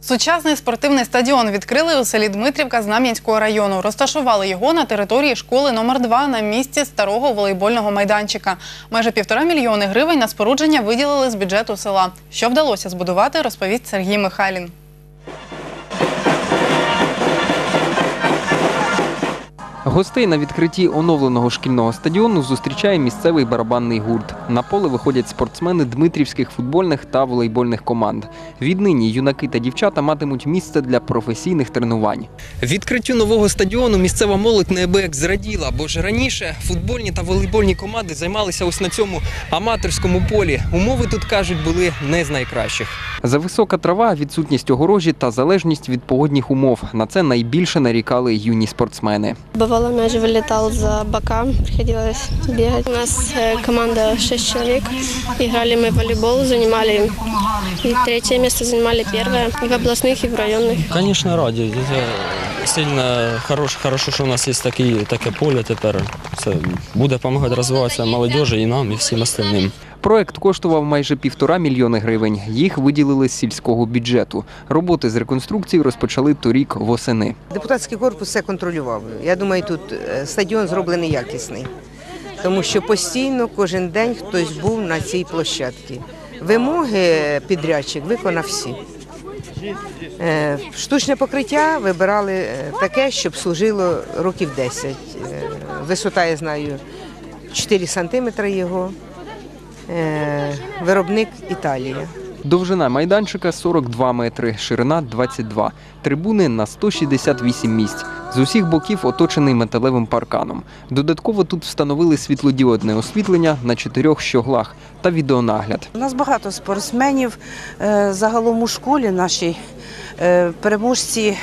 Сучасний спортивний стадіон відкрили у селі Дмитрівка Знам'янського району. Розташували його на території школи номер 2 на місці старого волейбольного майданчика. Майже півтора мільйони гривень на спорудження виділили з бюджету села. Що вдалося збудувати, розповість Сергій Михайлін. Гостей на відкритті оновленого шкільного стадіону зустрічає місцевий барабанний гурт. На поле виходять спортсмени дмитрівських футбольних та волейбольних команд. Віднині юнаки та дівчата матимуть місце для професійних тренувань. Відкриттю нового стадіону місцева молодь неабияк зраділа, бо ж раніше футбольні та волейбольні команди займалися ось на цьому аматорському полі. Умови тут кажуть були не з найкращих. Зависока трава, відсутність огорожі та залежність від погодних умов. На це найбільше нарікали юні спортсмени. Бывало, мяч вылетал за бока, приходилось бегать. У нас э, команда 6 человек. Играли мы в волейбол, занимали и третье место занимали первое. И в областных, и в районных. Конечно, раді. Це сильно хорош, хорошо, що у нас є такі, таке поле тепер. Це буде допомагати розвиватися молодіжі і нам, і всім остальним. Проект коштував майже півтора мільйони гривень. Їх виділили з сільського бюджету. Роботи з реконструкції розпочали торік восени. Депутатський корпус все контролював. Я думаю, тут е, стадіон зроблений якісний, тому що постійно кожен день хтось був на цій площадці. Вимоги підрядчик виконав всі. Е, Штучне покриття вибирали е, таке, щоб служило років 10. Е, Висота, я знаю, 4 сантиметри його. Е, Виробник Італія. Довжина майданчика 42 метри, ширина 22. Трибуни на 168 місць. З усіх боків оточений металевим парканом. Додатково тут встановили світлодіодне освітлення на чотирьох щоглах та відеонагляд. У нас багато спортсменів е, загалом у школі нашій е, переможці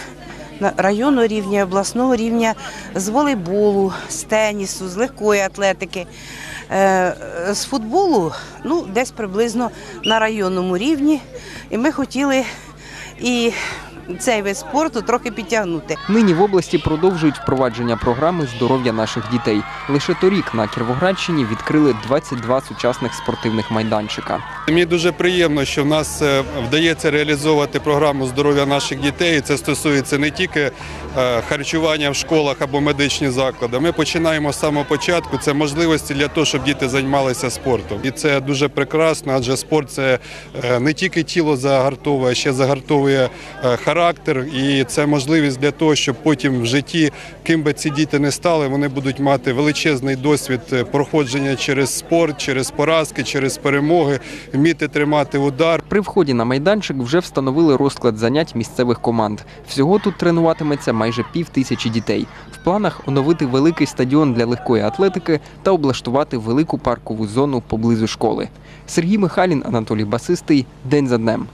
районного рівня, обласного рівня з волейболу, з тенісу, з легкої атлетики. Е, З футболу ну, десь приблизно на районному рівні. І ми хотіли і цей вид спорту трохи підтягнути. Нині в області продовжують впровадження програми здоров'я наших дітей. Лише торік на Кіровоградщині відкрили 22 сучасних спортивних майданчика. Мені дуже приємно, що в нас е, вдається реалізовувати програму здоров'я наших дітей. Це стосується не тільки е, харчування в школах або медичні заклади. Ми починаємо з самого початку. Це можливості для того, щоб діти займалися спортом. І це дуже прекрасно, адже спорт це е, не тільки тіло загартовує, а ще загартовує е, характер. І це можливість для того, щоб потім в житті, ким би ці діти не стали, вони будуть мати величезний досвід е, проходження через спорт, через поразки, через перемоги, вміти тримати удар. При вході на майданчик вже встановили розклад занять місцевих команд. Всього тут тренуватиметься майже пів тисячі дітей. В планах оновити великий стадіон для легкої атлетики та облаштувати велику паркову зону поблизу школи. Сергій Михайлін, Анатолій Басистий. День за днем.